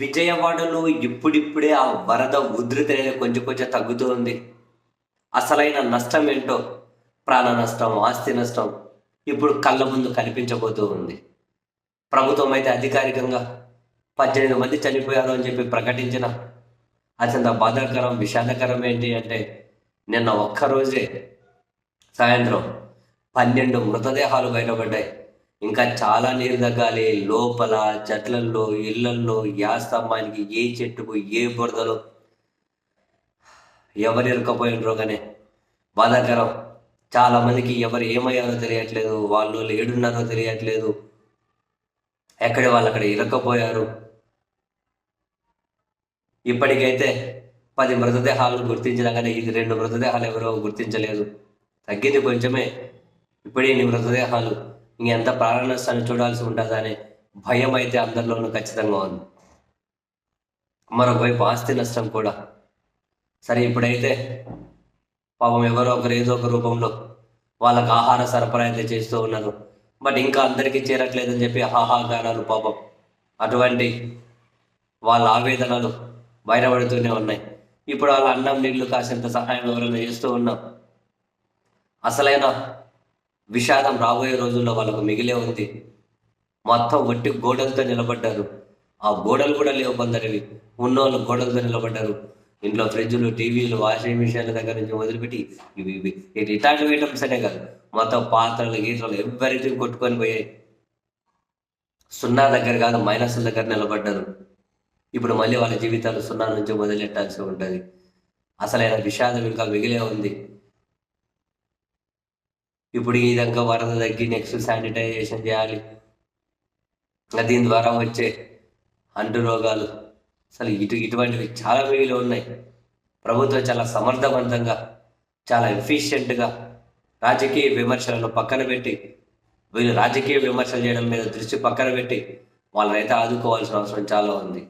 విజయవాడలో ఇప్పుడిప్పుడే ఆ వరద ఉధృతి అనేది కొంచెం కొంచెం తగ్గుతూ ఉంది అసలైన నష్టం ఏంటో? ప్రాణ నష్టం ఆస్తి నష్టం ఇప్పుడు కళ్ళ ముందు కనిపించబోతూ ఉంది. ప్రభుత్వం అయితే అధికారికంగా పద్దెనిమిది మంది చనిపోయారు అని చెప్పి ప్రకటించిన అత్యంత బాధాకరం విషాదకరం ఏంటి అంటే నిన్న ఒక్కరోజే సాయంత్రం పన్నెండు మృతదేహాలు బయటపడ్డాయి. ఇంకా చాలా నీరు తగ్గాలి. లోపల చెట్లల్లో ఇళ్ళల్లో యా స్తంభానికి ఏ చెట్టుకు ఏ బురదలో. ఎవరు ఇరకపోయినరో కానీ బాధాకరం. చాలా మందికి ఎవరు ఏమయ్యారో తెలియట్లేదు. వాళ్ళు ఏడున్నారో తెలియట్లేదు. ఎక్కడి వాళ్ళు అక్కడ ఇరక్కపోయారు? ఇప్పటికైతే పది మృతదేహాలను గుర్తించినా కానీ ఇది రెండు మృతదేహాలు ఎవరో గుర్తించలేదు. తగ్గింది కొంచెమే. ఇప్పుడే ఇన్ని మృతదేహాలు? ఇంకెంత ప్రాణ నష్టాన్ని చూడాల్సి ఉంటుందా అనే భయం అయితే అందరిలోనూ ఖచ్చితంగా ఉంది. మరొకవైపు ఆస్తి నష్టం కూడా. సరే ఇప్పుడైతే పాపం ఎవరో ఒకరు ఏదో ఒక రూపంలో వాళ్ళకు ఆహార సరఫరా అయితే చేస్తూ ఉన్నారు. బట్ ఇంకా అందరికీ చేరట్లేదని చెప్పి హాహాగానాలు పాపం అటువంటి వాళ్ళ ఆవేదనలు బయటపడుతూనే ఉన్నాయి. ఇప్పుడు వాళ్ళ అన్నం నీళ్ళు కాసేంత సహాయం ఎవరైనా చేస్తూ ఉన్నాం? అసలైన విషాదం రాబోయే రోజుల్లో వాళ్ళకు మిగిలే ఉంది. మొత్తం వట్టి గోడలతో నిలబడ్డారు. ఆ గోడలు కూడా లేవు కొందరివి ఉన్నోళ్ళు గోడలతో నిలబడ్డారు. ఇంట్లో ఫ్రిడ్జ్లు టీవీలు వాషింగ్ మిషన్ల దగ్గర నుంచి మొదలుపెట్టి ఇవి ఇవి. ఇటు ఇట్లాంటి ఐటమ్స్ సరే కాదు. మొత్తం పాత్రలు గీతలు ఎవ్రీథింగ్ కొట్టుకొని పోయాయి. సున్నా దగ్గర కాదు మైనస్ దగ్గర నిలబడ్డారు. ఇప్పుడు మళ్ళీ వాళ్ళ జీవితాలు సున్నా నుంచి మొదలెట్టాల్సి ఉంటుంది. అసలైన విషాదం ఇంకా మిగిలే ఉంది. ఇప్పుడు ఈ విధంగా వరద తగ్గి నెక్స్ట్ శానిటైజేషన్ చేయాలి. దీని ద్వారా వచ్చే అంటు రోగాలు. అసలు ఇటు ఇటువంటివి చాలా మిగిలి ఉన్నాయి. ప్రభుత్వం చాలా సమర్థవంతంగా చాలా ఎఫిషియెంట్గా రాజకీయ విమర్శలను పక్కన పెట్టి వీళ్ళు రాజకీయ విమర్శలు చేయడం మీద దృష్టి పక్కన పెట్టి వాళ్ళనైతే ఆదుకోవాల్సిన అవసరం చాలా ఉంది.